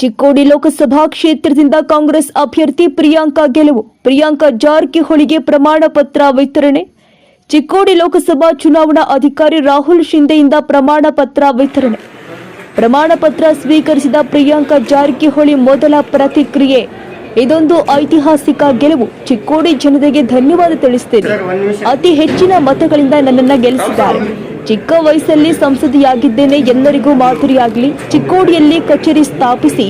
ಚಿಕ್ಕೋಡಿ ಲೋಕಸಭಾ ಕ್ಷೇತ್ರದಿಂದ ಕಾಂಗ್ರೆಸ್ ಅಭ್ಯರ್ಥಿ ಪ್ರಿಯಾಂಕಾ ಗೆಲುವು. ಪ್ರಿಯಾಂಕಾ ಜಾರಕಿಹೊಳಿಗೆ ಪ್ರಮಾಣ ಪತ್ರ ವಿತರಣೆ. ಚಿಕ್ಕೋಡಿ ಲೋಕಸಭಾ ಚುನಾವಣಾ ಅಧಿಕಾರಿ ರಾಹುಲ್ ಶಿಂದೆಯಿಂದ ಪ್ರಮಾಣ ಪತ್ರ ವಿತರಣೆ. ಪ್ರಮಾಣ ಪತ್ರ ಸ್ವೀಕರಿಸಿದ ಪ್ರಿಯಾಂಕಾ ಜಾರಕಿಹೊಳಿ ಮೊದಲ ಪ್ರತಿಕ್ರಿಯೆ. ಇದೊಂದು ಐತಿಹಾಸಿಕ ಗೆಲುವು. ಚಿಕ್ಕೋಡಿ ಜನತೆಗೆ ಧನ್ಯವಾದ ತಿಳಿಸುತ್ತೇನೆ ಅತಿ ಹೆಚ್ಚಿನ ಮತಗಳಿಂದ ನನ್ನನ್ನು ಗೆಲ್ಲಿಸಿದ್ದಾರೆ. ಚಿಕ್ಕ ವಯಸ್ಸಲ್ಲಿ ಸಂಸದಿಯಾಗಿದ್ದೇನೆ. ಎಲ್ಲರಿಗೂ ಮಾದರಿಯಾಗಲಿ. ಚಿಕ್ಕೋಡಿಯಲ್ಲಿ ಕಚೇರಿ ಸ್ಥಾಪಿಸಿ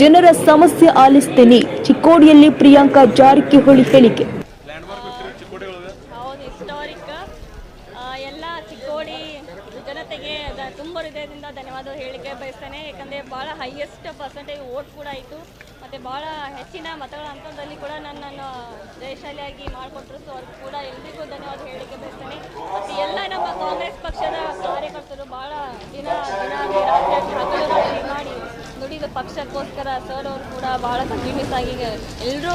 ಜನರ ಸಮಸ್ಯೆ ಆಲಿಸ್ತೇನೆ. ಚಿಕ್ಕೋಡಿಯಲ್ಲಿ ಪ್ರಿಯಾಂಕಾ ಜಾರಕಿಹೊಳಿ ಹೇಳಿಕೆ. ಎಲ್ಲ ಚಿಕ್ಕೋಡಿ ಜನತೆಗೆ ತುಂಬ ಹೃದಯದಿಂದ ಧನ್ಯವಾದ ಹೇಳಿಕೆ ಬಯಸ್ತೇನೆ. ಯಾಕಂದರೆ ಭಾಳ ಹೈಯೆಸ್ಟ್ ಪರ್ಸೆಂಟೇಜ್ ವೋಟ್ ಕೂಡ ಆಯಿತು. ಮತ್ತು ಭಾಳ ಹೆಚ್ಚಿನ ಮತಗಳ ಹಂತದಲ್ಲಿ ಕೂಡ ನನ್ನನ್ನು ಜಯಶಾಲಿಯಾಗಿ ಮಾಡಿಕೊಟ್ಟರು ಸೊ ಅವ್ರಿಗೆ ಕೂಡ ಎಲ್ರಿಗೂ ಧನ್ಯವಾದ ಹೇಳಿಕೆ ಬಯಸ್ತೇನೆ. ಎಲ್ಲ ನಮ್ಮ ಕಾಂಗ್ರೆಸ್ ಪಕ್ಷದ ಕಾರ್ಯಕರ್ತರು ಬಹಳ ದಿನ ದಿನ ರಾತ್ರಿ ಮಾಡಿ ದುಡಿದ ಪಕ್ಷಕ್ಕೋಸ್ಕರ ಸರ್ ಅವರು ಕೂಡ ಬಹಳ ಕಂಟಿನ್ಯೂಸ್ ಆಗಿ ಎಲ್ಲರೂ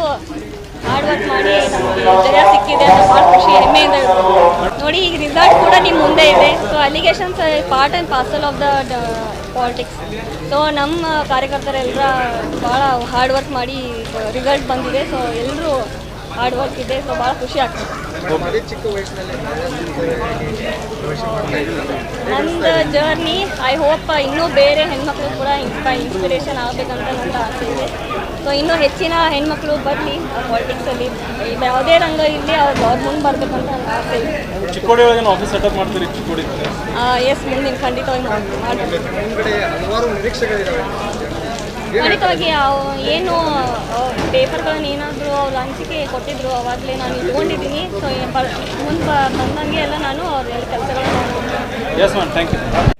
ಹಾರ್ಡ್ ವರ್ಕ್ ಮಾಡಿ ನಮಗೆ ಜಯ ಸಿಕ್ಕಿದೆ ಅಂತ ಭಾಳ ಖುಷಿ, ಹೆಮ್ಮೆಯಿಂದ. ನೋಡಿ, ಈಗ ರಿಸಲ್ಟ್ ಕೂಡ ನಿಮ್ಮ ಮುಂದೆ ಇದೆ. So allegations part and parcel of the politics so ನಮ್ಮ ಕಾರ್ಯಕರ್ತರೆಲ್ಲರ ಭಾಳ ಹಾರ್ಡ್ ವರ್ಕ್ ಮಾಡಿ ರಿಸಲ್ಟ್ ಬಂದಿದೆ. ಸೊ ಎಲ್ಲರೂ ಹಾರ್ಡ್ ವರ್ಕ್ ಇದೆ ಸೊ ಭಾಳ ಖುಷಿ ಆಗ್ತದೆ. ನಂದು ಜರ್ನಿ ಐ ಹೋಪ್ ಇನ್ನೂ ಬೇರೆ ಹೆಣ್ಮಕ್ಳು ಕೂಡ ಇನ್ಸ್ಪೈ ಇನ್ಸ್ಪಿರೇಷನ್ ಆಗಬೇಕಂತ ನನ್ನ ಆಸೆ ಇದೆ. ಸೊ ಇನ್ನೂ ಹೆಚ್ಚಿನ ಹೆಣ್ಮಕ್ಳು ಬರಲಿ ಪಾಲಿಟಿಕ್ಸಲ್ಲಿ ಯಾವುದೇ ರಂಗ ಇರಲಿ ಅವ್ರು ಅವ್ರ ಮುಂದೆ ಬರಬೇಕಂತ ನನ್ನ ಆಸೆ ಇದೆ. ಚಿಕ್ಕೋಡಿ ಒಳಗೆ ಆಫೀಸ್ ಸೆಟಪ್ ಮಾಡ್ತೀರಿ ಚಿಕ್ಕೋಡಿ? ಎಸ್ ಮುಂದಿನ ಖಂಡಿತವಾಗಿ ನಿರೀಕ್ಷೆಗಳಿದ್ದಾವೆ ಖಂಡಿತವಾಗಿ ಅವು ಏನು ಪೇಪರ್ಗಳನ್ನ ಏನಾದರೂ ಅವ್ರು ಅನಿಸಿಕೆ ಕೊಟ್ಟಿದ್ರು, ಅವಾಗಲೇ ನಾನು ಇಟ್ಕೊಂಡಿದ್ದೀನಿ. ಸೊ ಮುಂದೆ ಬಂದಂಗೆ ಎಲ್ಲ ನಾನು ಅವ್ರ ಕೆಲಸಗಳನ್ನು ಮ್ಯಾಮ್ ಥ್ಯಾಂಕ್ ಯು